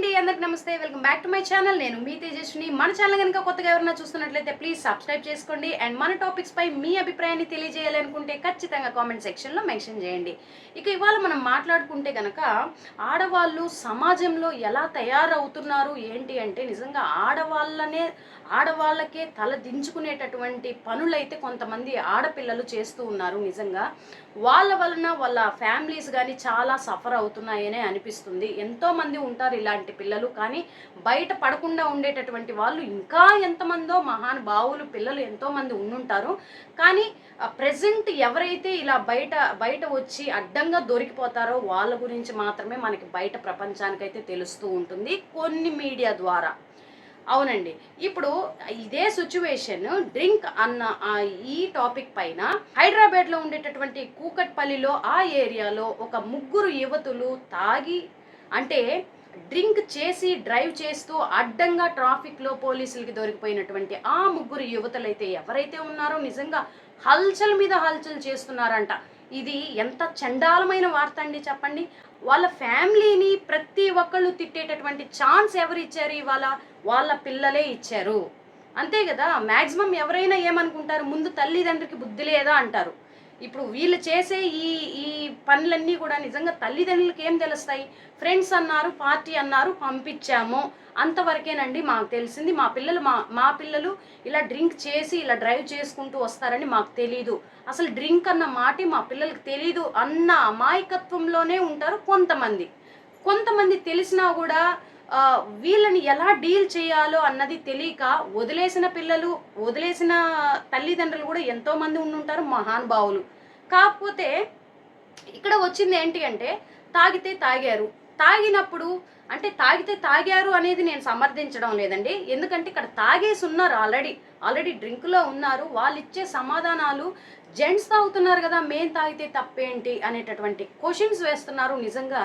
అండి అందరికి నమస్తే. Welcome back to my channel. నేను మీ తేజస్విని. మన ఛానల్ కనుక కొత్తగా ఎవరైనా చూస్తున్నట్లయితే ప్లీజ్ సబ్స్క్రైబ్ చేసుకోండి. అండ్ మన టాపిక్స్ పై మీ అభిప్రాయాన్ని తెలియజేయాలనుకుంటే ఖచ్చితంగా కామెంట్ సెక్షన్లో మెన్షన్ చేయండి. ఇక ఇవాళ మనం మాట్లాడుకుంటే కనుక ఆడవాళ్ళు సమాజంలో ఎలా తయారవుతున్నారు? ఏంటి అంటే నిజంగా ఆడవాళ్ళనే ఆడవాళ్ళకే తల దించుకునేటటువంటి పనులైతే కొంతమంది ఆడపిల్లలు చేస్తూ ఉన్నారు. నిజంగా వాళ్ళ వలన వాళ్ళ ఫ్యామిలీస్ కానీ చాలా సఫర్ అవుతున్నాయనే అనిపిస్తుంది. ఎంతో మంది ఉంటారు ఇలాంటి పిల్లలు. కానీ బయట పడకుండా ఉండేటటువంటి వాళ్ళు ఇంకా ఎంతమందో మహానుభావులు పిల్లలు ఎంతోమంది ఉండుంటారు. కానీ ప్రజెంట్ ఎవరైతే ఇలా బయట బయట వచ్చి అడ్డంగా దొరికిపోతారో వాళ్ళ గురించి మాత్రమే మనకి బయట ప్రపంచానికైతే తెలుస్తూ ఉంటుంది కొన్ని మీడియా ద్వారా. అవునండి. ఇప్పుడు ఇదే సిచ్యువేషన్ డ్రింక్ అన్న ఈ టాపిక్ పైన హైదరాబాద్లో ఉండేటటువంటి కూకట్పల్లిలో ఆ ఏరియాలో ఒక ముగ్గురు యువతులు తాగి అంటే డ్రింక్ చేసి డ్రైవ్ చేస్తూ అడ్డంగా ట్రాఫిక్లో పోలీసులకి దొరికిపోయినటువంటి ఆ ముగ్గురు యువతులైతే ఎవరైతే ఉన్నారో నిజంగా హల్చల్ మీద హల్చల్ చేస్తున్నారంట. ఇది ఎంత చండాలమైన వార్త అండి చెప్పండి? వాళ్ళ ఫ్యామిలీని ప్రతి ఒక్కళ్ళు తిట్టేటటువంటి ఛాన్స్ ఎవరు ఇచ్చారు ఇవాళ? వాళ్ళ పిల్లలే ఇచ్చారు. అంతే కదా? మ్యాక్సిమం ఎవరైనా ఏమనుకుంటారు? ముందు తల్లిదండ్రికి బుద్ధి లేదా అంటారు. ఇప్పుడు వీళ్ళు చేసే ఈ ఈ పనులన్నీ కూడా నిజంగా తల్లిదండ్రులకి ఏం తెలుస్తాయి? ఫ్రెండ్స్ అన్నారు పార్టీ అన్నారు పంపించాము. అంతవరకేనండి మాకు తెలిసింది. మా పిల్లలు మా మా పిల్లలు ఇలా డ్రింక్ చేసి ఇలా డ్రైవ్ చేసుకుంటూ వస్తారని మాకు తెలీదు. అసలు డ్రింక్ అన్న మాట మా పిల్లలకి తెలీదు అన్న అమాయకత్వంలోనే ఉంటారు కొంతమంది. కొంతమంది తెలిసినా కూడా వీళ్ళని ఎలా డీల్ చేయాలో అన్నది తెలియక వదిలేసిన పిల్లలు వదిలేసిన తల్లిదండ్రులు కూడా ఎంతోమంది ఉండి ఉండుంటారు మహానుభావులు కాకపోతే ఇక్కడ వచ్చింది ఏంటి అంటే తాగితే తాగారు. తాగినప్పుడు అంటే తాగితే తాగారు అనేది నేను సమర్థించడం లేదండి. ఎందుకంటే ఇక్కడ తాగేసి ఉన్నారు ఆల్రెడీ. ఆల్రెడీ డ్రింక్లో ఉన్నారు. వాళ్ళు ఇచ్చే సమాధానాలు జెంట్స్ తాగుతున్నారు కదా మేం తాగితే తప్పేంటి అనేటటువంటి క్వశ్చన్స్ వేస్తున్నారు నిజంగా.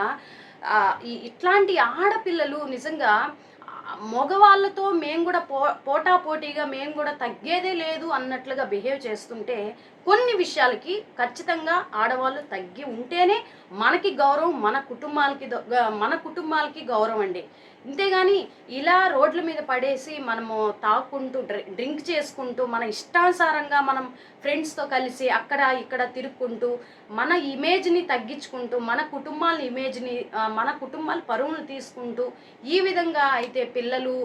ఇట్లాంటి ఆడపిల్లలు నిజంగా మగవాళ్ళతో మేము కూడా పో పోటా పోటీగా మేము కూడా తగ్గేదే లేదు అన్నట్లుగా బిహేవ్ చేస్తుంటే కొన్ని విషయాలకి ఖచ్చితంగా ఆడవాళ్ళు తగ్గి ఉంటేనే మనకి గౌరవం మన కుటుంబాలకి మన కుటుంబాలకి గౌరవం అండి. అంతేగాని ఇలా రోడ్ల మీద పడేసి మనము తాక్కుంటూ డ్రింక్ చేసుకుంటూ మన ఇష్టానుసారంగా మనం ఫ్రెండ్స్తో కలిసి అక్కడ ఇక్కడ తిరుక్కుంటూ మన ఇమేజ్ని తగ్గించుకుంటూ మన కుటుంబాల ఇమేజ్ని మన కుటుంబాల పరువును తీసుకుంటూ ఈ విధంగా అయితే పిల్లలు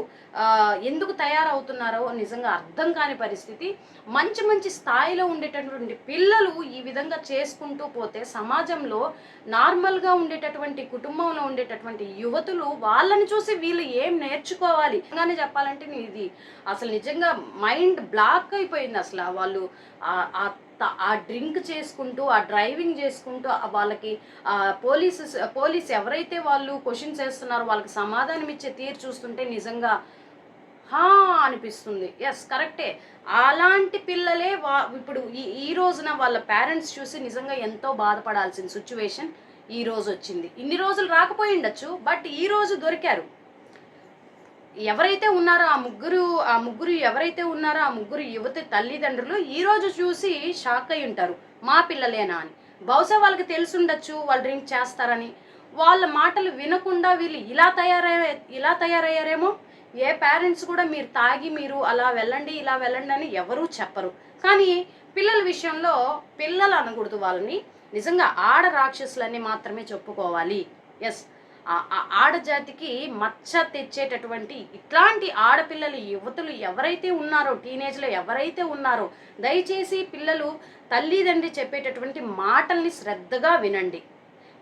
ఎందుకు తయారవుతున్నారో నిజంగా అర్థం కాని పరిస్థితి. మంచి మంచి స్థాయిలో ఉండేటటువంటి పిల్లలు ఈ విధంగా చేసుకుంటూ పోతే సమాజంలో నార్మల్గా ఉండేటటువంటి కుటుంబంలో ఉండేటటువంటి యువతులు వాళ్ళని చూసి వీళ్ళు ఏం నేర్చుకోవాలి? నిజంగానే చెప్పాలంటే ఇది. అసలు నిజంగా మైండ్ బ్లాక్ అయిపోయింది అసలు. వాళ్ళు ఆ- ఆ డ్రింక్ చేసుకుంటూ ఆ డ్రైవింగ్ చేసుకుంటూ ఆ వాళ్ళకి పోలీసు పోలీస్ ఎవరైతే వాళ్ళు క్వశ్చన్స్ చేస్తున్నారో వాళ్ళకి సమాధానం ఇచ్చే తీరు చూస్తుంటే నిజంగా హా అనిపిస్తుంది. ఎస్ కరెక్టే. అలాంటి పిల్లలే వా ఇప్పుడు ఈ ఈ రోజున వాళ్ళ పేరెంట్స్ చూసి నిజంగా ఎంతో బాధపడాల్సిన సిచ్యువేషన్ ఈ రోజు వచ్చింది. ఇన్ని రోజులు రాకపోయి ఉండొచ్చు బట్ ఈ రోజు దొరికారు. ఎవరైతే ఉన్నారో ఆ ముగ్గురు ఆ ముగ్గురు ఎవరైతే ఉన్నారో ఆ ముగ్గురు యువతి తల్లిదండ్రులు ఈరోజు చూసి షాక్ అయి ఉంటారు. మా పిల్లలేనా అని. బహుశా వాళ్ళకి తెలుసుండొచ్చు వాళ్ళు డ్రింక్ చేస్తారని. వాళ్ళ మాటలు వినకుండా వీళ్ళు ఇలా తయారయ్యే ఇలా తయారయ్యారేమో? ఏ పేరెంట్స్ కూడా మీరు తాగి మీరు అలా వెళ్ళండి ఇలా వెళ్ళండి అని ఎవరూ చెప్పరు. కానీ పిల్లల విషయంలో పిల్లలు అనకూడదు వాళ్ళని. నిజంగా ఆడ రాక్షసులని మాత్రమే చెప్పుకోవాలి. ఎస్ ఆడజాతికి మచ్చ తెచ్చేటటువంటి ఇట్లాంటి ఆడపిల్లలు యువతులు ఎవరైతే ఉన్నారో టీనేజ్లో ఎవరైతే ఉన్నారో దయచేసి పిల్లలు తల్లిదండ్రి చెప్పేటటువంటి మాటల్ని శ్రద్ధగా వినండి.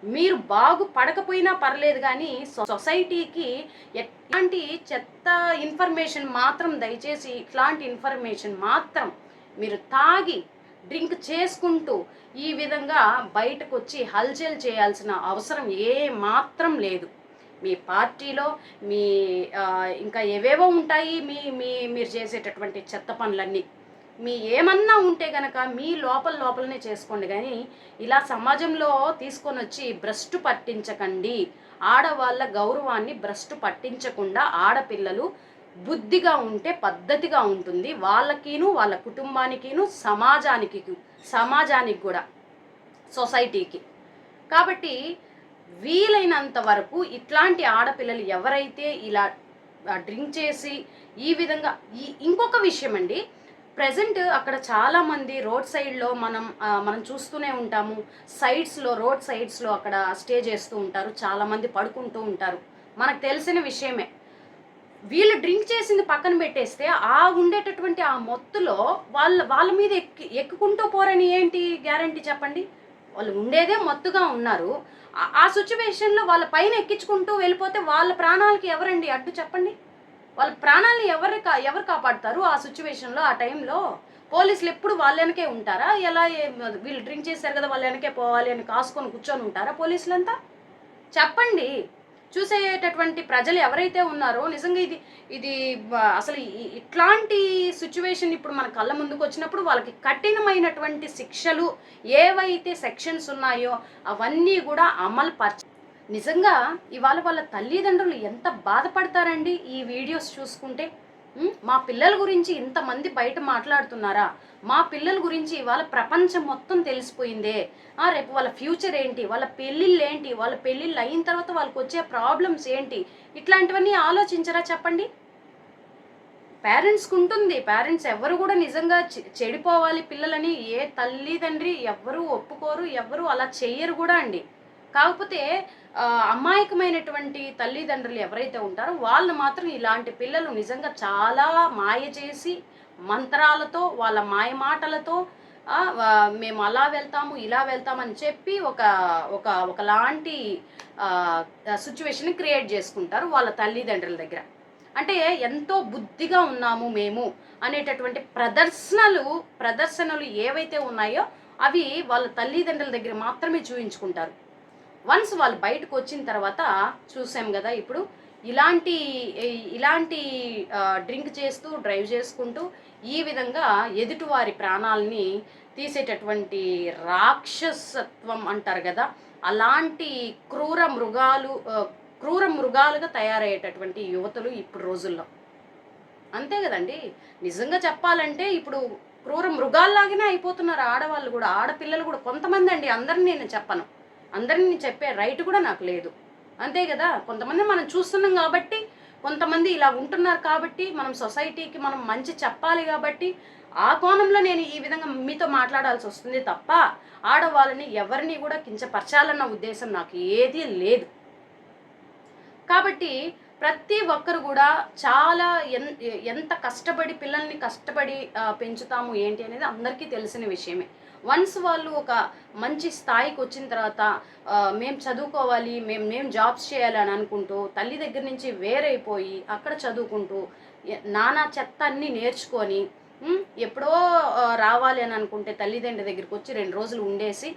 మీరు బాగుపడకపోయినా పర్లేదు కానీ సొసైటీకి ఎట్లాంటి చెత్త ఇన్ఫర్మేషన్ మాత్రం దయచేసి ఇట్లాంటి ఇన్ఫర్మేషన్ మాత్రం మీరు తాగి డ్రింక్ చేసుకుంటూ ఈ విధంగా బయటకు వచ్చి హల్చల్ చేయాల్సిన అవసరం ఏ మాత్రం లేదు. మీ పార్టీలో మీ ఇంకా ఏవేవో ఉంటాయి మీ మీ మీరు చేసేటటువంటి చెత్త పనులన్నీ. మీ ఏమన్నా ఉంటే గనక మీ లోపల లోపలనే చేసుకోండి. కానీ ఇలా సమాజంలో తీసుకొని వచ్చి భ్రష్టు పట్టించకండి. ఆడవాళ్ళ గౌరవాన్ని భ్రష్టు పట్టించకుండా ఆడపిల్లలు బుద్ధిగా ఉంటే పద్ధతిగా ఉంటుంది. వాళ్ళకిను వాళ్ళ కుటుంబానికిను సమాజానికి సమాజానికి కూడా సొసైటీకి. కాబట్టి వీలైనంత వరకు ఇట్లాంటి ఆడపిల్లలు ఎవరైతే ఇలా డ్రింక్ చేసి ఈ విధంగా ఈ ఇంకొక విషయం అండి. ప్రజెంట్ అక్కడ చాలామంది రోడ్ సైడ్లో మనం మనం చూస్తూనే ఉంటాము. సైడ్స్లో రోడ్ సైడ్స్లో అక్కడ స్టే చేస్తూ ఉంటారు. చాలామంది పడుకుంటూ ఉంటారు. మనకు తెలిసిన విషయమే. వీళ్ళు డ్రింక్ చేసింది పక్కన పెట్టేస్తే ఆ ఉండేటటువంటి ఆ మొత్తులో వాళ్ళ వాళ్ళ మీద ఎక్కి ఎక్కుకుంటూ పోరని ఏంటి గ్యారంటీ చెప్పండి? వాళ్ళు ఉండేదే మొత్తుగా ఉన్నారు. ఆ- సిచ్యువేషన్లో వాళ్ళ పైన ఎక్కించుకుంటూ వెళ్ళిపోతే వాళ్ళ ప్రాణాలకి ఎవరండి అడ్డు చెప్పండి? వాళ్ళ ప్రాణాలని ఎవరు కా ఎవరు కాపాడతారు ఆ సిచ్యువేషన్లో ఆ టైంలో? పోలీసులు ఎప్పుడు వాళ్ళ వెనకే ఉంటారా? ఎలా వీళ్ళు డ్రింక్ చేశారు కదా వాళ్ళ వెనకే పోవాలి అని కాసుకొని కూర్చొని ఉంటారా పోలీసులంతా? చెప్పండి. చూసేటటువంటి ప్రజలు ఎవరైతే ఉన్నారో నిజంగా ఇది ఇది అసలు ఇట్లాంటి సిచ్యువేషన్ ఇప్పుడు మన కళ్ళ ముందుకు వచ్చినప్పుడు వాళ్ళకి కఠినమైనటువంటి శిక్షలు ఏవైతే సెక్షన్స్ ఉన్నాయో అవన్నీ కూడా అమలు పరచ నిజంగా ఇవాళ వాళ్ళ తల్లిదండ్రులు ఎంత బాధపడతారండి ఈ వీడియోస్ చూసుకుంటే? మా పిల్లల గురించి ఇంతమంది బయట మాట్లాడుతున్నారా? మా పిల్లల గురించి వాళ్ళ ప్రపంచం మొత్తం తెలిసిపోయిందే. ఆ, రేపు వాళ్ళ ఫ్యూచర్ ఏంటి? వాళ్ళ పెళ్ళిళ్ళు ఏంటి? వాళ్ళ పెళ్ళిళ్ళు అయిన తర్వాత వాళ్ళకి వచ్చే ప్రాబ్లమ్స్ ఏంటి? ఇట్లాంటివన్నీ ఆలోచించరా చెప్పండి? పేరెంట్స్కి ఉంటుంది. పేరెంట్స్ ఎవరు కూడా నిజంగా చె- చెడిపోవాలి పిల్లలని. ఏ తల్లిదండ్రి ఎవ్వరూ ఒప్పుకోరు ఎవ్వరూ అలా చెయ్యరు కూడా అండి. కాకపోతే అమాయకమైనటువంటి తల్లిదండ్రులు ఎవరైతే ఉంటారో వాళ్ళు మాత్రం ఇలాంటి పిల్లలు నిజంగా చాలా మాయ చేసి మంత్రాలతో వాళ్ళ మాయమాటలతో మేము అలా వెళ్తాము ఇలా వెళ్తామని చెప్పి ఒక ఒక ఒకలాంటి సిచ్యువేషన్ క్రియేట్ చేసుకుంటారు వాళ్ళ తల్లిదండ్రుల దగ్గర. అంటే ఎంతో బుద్ధిగా ఉన్నాము మేము అనేటటువంటి ప్రదర్శనలు ప్రదర్శనలు ఏవైతే ఉన్నాయో అవి వాళ్ళ తల్లిదండ్రుల దగ్గర మాత్రమే చూపించుకుంటారు వన్స్ వాళ్ళు బయటకు వచ్చిన తర్వాత చూసాం కదా ఇప్పుడు ఇలాంటి ఇలాంటి డ్రింక్ చేస్తూ డ్రైవ్ చేసుకుంటూ ఈ విధంగా ఎదుటివారి ప్రాణాలని తీసేటటువంటి రాక్షసత్వం అంటారు కదా అలాంటి క్రూర మృగాలు క్రూర మృగాలుగా తయారయ్యేటటువంటి యువతలు ఇప్పుడు రోజుల్లో. అంతే కదండి? నిజంగా చెప్పాలంటే ఇప్పుడు క్రూర మృగాల్లాగానే అయిపోతున్నారు ఆడవాళ్ళు కూడా ఆడపిల్లలు కూడా. కొంతమంది అండి అందరిని నేను చెప్పను. అందరిని చెప్పే రైట్ కూడా నాకు లేదు. అంతే కదా? కొంతమంది మనం చూస్తున్నాం కాబట్టి కొంతమంది ఇలా ఉంటున్నారు కాబట్టి మనం సొసైటీకి మనం మంచి చెప్పాలి కాబట్టి ఆ కోణంలో నేను ఈ విధంగా మీతో మాట్లాడాల్సి వస్తుంది తప్ప ఆడవాళ్ళని ఎవరిని కూడా కించపరచాలన్న ఉద్దేశం నాకు ఏదీ లేదు. కాబట్టి ప్రతి ఒక్కరు కూడా చాలా ఎన్ ఎంత కష్టపడి పిల్లల్ని కష్టపడి పెంచుతాము ఏంటి అనేది అందరికీ తెలిసిన విషయమే. వన్స్ వాళ్ళు ఒక మంచి స్థాయికి వచ్చిన తర్వాత మేము చదువుకోవాలి మేము మేము జాబ్స్ చేయాలని అనుకుంటూ తల్లి దగ్గర నుంచి వేరైపోయి అక్కడ చదువుకుంటూ నానా చెత్త అన్ని నేర్చుకొని ఎప్పుడో రావాలి అని అనుకుంటే తల్లిదండ్రి దగ్గరికి వచ్చి రెండు రోజులు ఉండేసి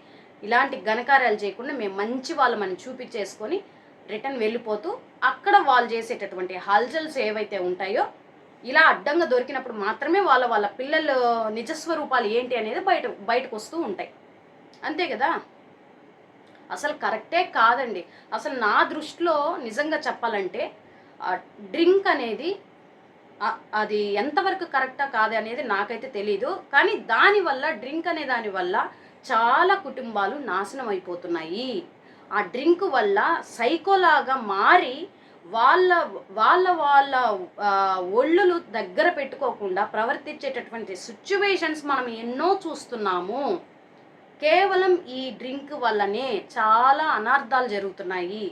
ఇలాంటి ఘనకార్యాలు చేయకుండా మేము మంచి వాళ్ళమని చూపించేసుకొని రిటర్న్ వెళ్ళిపోతూ అక్కడ వాళ్ళు చేసేటటువంటి హల్చల్స్ ఏవైతే ఉంటాయో ఇలా అడ్డంగా దొరికినప్పుడు మాత్రమే వాళ్ళ వాళ్ళ పిల్లల నిజస్వరూపాలు ఏంటి అనేది బయట బయటకు వస్తూ ఉంటాయి. అంతే కదా? అసలు కరెక్టే కాదండి. అసలు నా దృష్టిలో నిజంగా చెప్పాలంటే డ్రింక్ అనేది అది ఎంతవరకు కరెక్టా కాదు అనేది నాకైతే తెలీదు. కానీ దానివల్ల డ్రింక్ అనే దాని వల్ల చాలా కుటుంబాలు నాశనం అయిపోతున్నాయి. ఆ డ్రింక్ వల్ల సైకోలాగా మారి వాళ్ళ వాళ్ళ వాళ్ళ ఒళ్ళులు దగ్గర పెట్టుకోకుండా ప్రవర్తించేటటువంటి సిచ్యువేషన్స్ మనం ఎన్నో చూస్తున్నాము. కేవలం ఈ డ్రింక్ వల్లనే చాలా అనర్థాలు జరుగుతున్నాయి.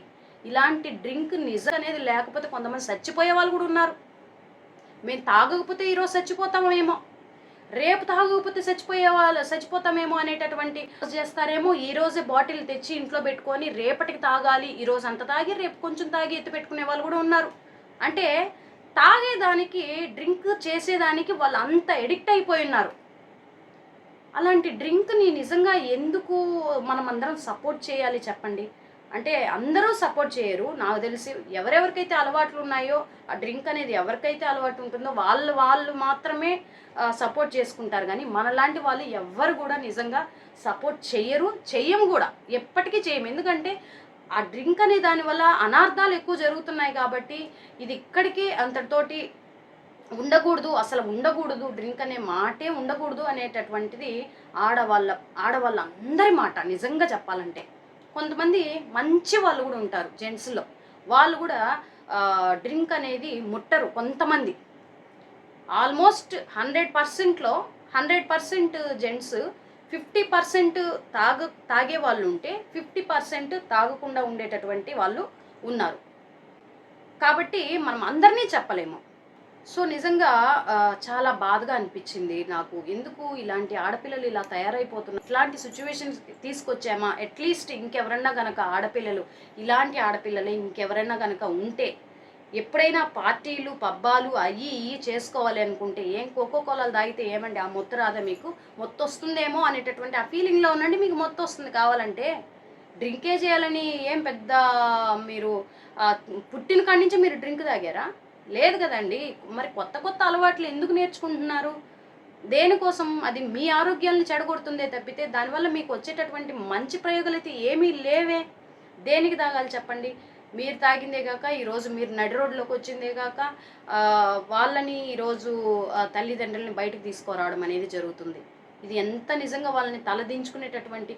ఇలాంటి డ్రింక్ నిజం అనేది లేకపోతే కొంతమంది చచ్చిపోయే వాళ్ళు కూడా ఉన్నారు. మేము తాగకపోతే ఈరోజు చచ్చిపోతామేమో రేపు తాగకపోతే చచ్చిపోయే వాళ్ళు చచ్చిపోతామేమో అనేటటువంటి చేస్తారేమో. ఈ రోజే బాటిల్ తెచ్చి ఇంట్లో పెట్టుకొని రేపటికి తాగాలి. ఈ రోజు అంత తాగి రేపు కొంచెం తాగి ఎత్తి పెట్టుకునే వాళ్ళు కూడా ఉన్నారు. అంటే తాగేదానికి డ్రింక్ చేసేదానికి వాళ్ళు అంత ఎడిక్ట్ అయిపోయి ఉన్నారు. అలాంటి డ్రింక్ని నిజంగా ఎందుకు మనం అందరం సపోర్ట్ చేయాలి చెప్పండి? అంటే అందరూ సపోర్ట్ చేయరు. నాకు తెలిసి ఎవరెవరికైతే అలవాట్లు ఉన్నాయో ఆ డ్రింక్ అనేది ఎవరికైతే అలవాటు ఉంటుందో వాళ్ళు వాళ్ళు మాత్రమే సపోర్ట్ చేసుకుంటారు. కానీ మనలాంటి వాళ్ళు ఎవ్వరు కూడా నిజంగా సపోర్ట్ చేయరు చెయ్యము కూడా. ఎప్పటికీ చేయము ఎందుకంటే ఆ డ్రింక్ అనే దానివల్ల అనార్థాలు ఎక్కువ జరుగుతున్నాయి కాబట్టి ఇది ఇక్కడికి అంతటితోటి ఉండకూడదు అసలు ఉండకూడదు. డ్రింక్ అనే మాటే ఉండకూడదు అనేటటువంటిది ఆడవాళ్ళ ఆడవాళ్ళ అందరి మాట నిజంగా చెప్పాలంటే. కొంతమంది మంచి వాళ్ళు కూడా ఉంటారు జెంట్స్లో. వాళ్ళు కూడా డ్రింక్ అనేది ముట్టరు కొంతమంది. ఆల్మోస్ట్ హండ్రెడ్ పర్సెంట్లో hundred percent gents fifty percent తాగ తాగే వాళ్ళు ఉంటే ఫిఫ్టీ పర్సెంట్ తాగకుండా ఉండేటటువంటి వాళ్ళు ఉన్నారు. కాబట్టి మనం అందరినీ చెప్పలేము. సో నిజంగా చాలా బాధగా అనిపించింది నాకు. ఎందుకు ఇలాంటి ఆడపిల్లలు ఇలా తయారైపోతున్నారు? ఇట్లాంటి సిచ్యువేషన్ తీసుకొచ్చామా? అట్లీస్ట్ ఇంకెవరన్నా గనక ఆడపిల్లలు ఇలాంటి ఆడపిల్లలే ఇంకెవరైనా గనక ఉంటే ఎప్పుడైనా పార్టీలు పబ్బాలు అయ్యి ఇవి చేసుకోవాలి అనుకుంటే ఏం కోకో కోలాలు తాగితే ఏమండి ఆ మొత్తం రాదా మీకు? మొత్తం వస్తుందేమో అనేటటువంటి ఆ ఫీలింగ్లో ఉండండి మీకు మొత్తం వస్తుంది కావాలంటే డ్రింకే చేయాలని ఏం పెద్ద మీరు పుట్టిన కాడి నుంచి మీరు డ్రింక్ తాగారా? లేదు కదండి. మరి కొత్త కొత్త అలవాట్లు ఎందుకు నేర్చుకుంటున్నారు? దేనికోసం అది మీ ఆరోగ్యాలను చెడగొడుతుందే తప్పితే దానివల్ల మీకు వచ్చేటటువంటి మంచి ప్రయోగాలు అయితే ఏమీ లేవే. దేనికి తాగాలి చెప్పండి? మీరు తాగిందే కాక ఈరోజు మీరు నడి రోడ్లోకి వచ్చిందే కాక వాళ్ళని ఈరోజు తల్లిదండ్రులని బయటకు తీసుకురావడం అనేది జరుగుతుంది. ఇది ఎంత నిజంగా వాళ్ళని తలదించుకునేటటువంటి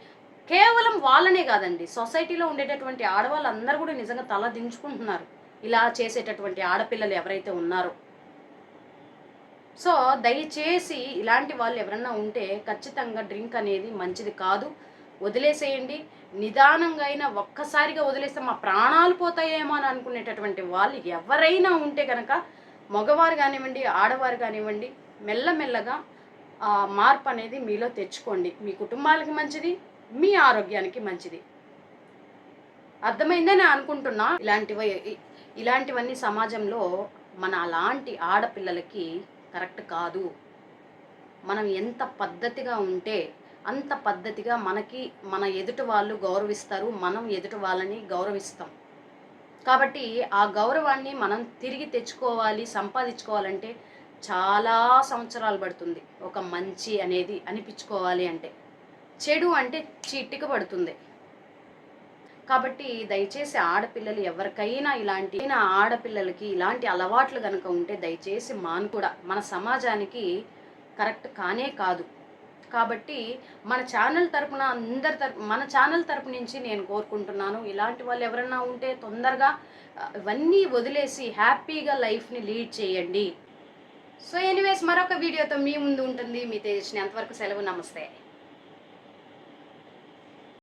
కేవలం వాళ్ళనే కాదండి. సొసైటీలో ఉండేటటువంటి ఆడవాళ్ళందరూ కూడా నిజంగా తలదించుకుంటున్నారు. ఇలా చేసేటటువంటి ఆడపిల్లలు ఎవరైతే ఉన్నారో. సో దయచేసి ఇలాంటి వాళ్ళు ఎవరన్నా ఉంటే ఖచ్చితంగా డ్రింక్ అనేది మంచిది కాదు. వదిలేసేయండి. నిదానంగా అయినా ఒక్కసారిగా వదిలేస్తే మా ప్రాణాలు పోతాయేమో అని అనుకునేటటువంటి వాళ్ళు ఎవరైనా ఉంటే కనుక మగవారు కానివ్వండి ఆడవారు కానివ్వండి మెల్లమెల్లగా ఆ మార్పు అనేది మీలో తెచ్చుకోండి. మీ కుటుంబాలకి మంచిది మీ ఆరోగ్యానికి మంచిది. అర్థమైందని అనుకుంటున్నా. ఇలాంటివి ఇలాంటివన్నీ సమాజంలో మన అలాంటి ఆడపిల్లలకి కరెక్ట్ కాదు. మనం ఎంత పద్ధతిగా ఉంటే అంత పద్ధతిగా మనకి మన ఎదుటి వాళ్ళు గౌరవిస్తారు మనం ఎదుటి వాళ్ళని గౌరవిస్తాం. కాబట్టి ఆ గౌరవాన్ని మనం తిరిగి తెచ్చుకోవాలి సంపాదించుకోవాలంటే చాలా సంవత్సరాలు పడుతుంది. ఒక మంచి అనేది అనిపించుకోవాలి అంటే. చెడు అంటే చిటిక పడుతుంది. కాబట్టి దయచేసి ఆడపిల్లలు ఎవరికైనా ఇలాంటి ఆడపిల్లలకి ఇలాంటి అలవాట్లు కనుక ఉంటే దయచేసి మాను కూడా. మన సమాజానికి కరెక్ట్ కానే కాదు. కాబట్టి మన ఛానల్ తరపున అందరి తరపు మన ఛానల్ తరపు నుంచి నేను కోరుకుంటున్నాను. ఇలాంటి వాళ్ళు ఎవరైనా ఉంటే తొందరగా ఇవన్నీ వదిలేసి హ్యాపీగా లైఫ్ని లీడ్ చేయండి. సో ఎనీవేస్ మరొక వీడియోతో మీ ముందు ఉంటుంది. మీ తేజస్ని అంతవరకు సెలవు. నమస్తే.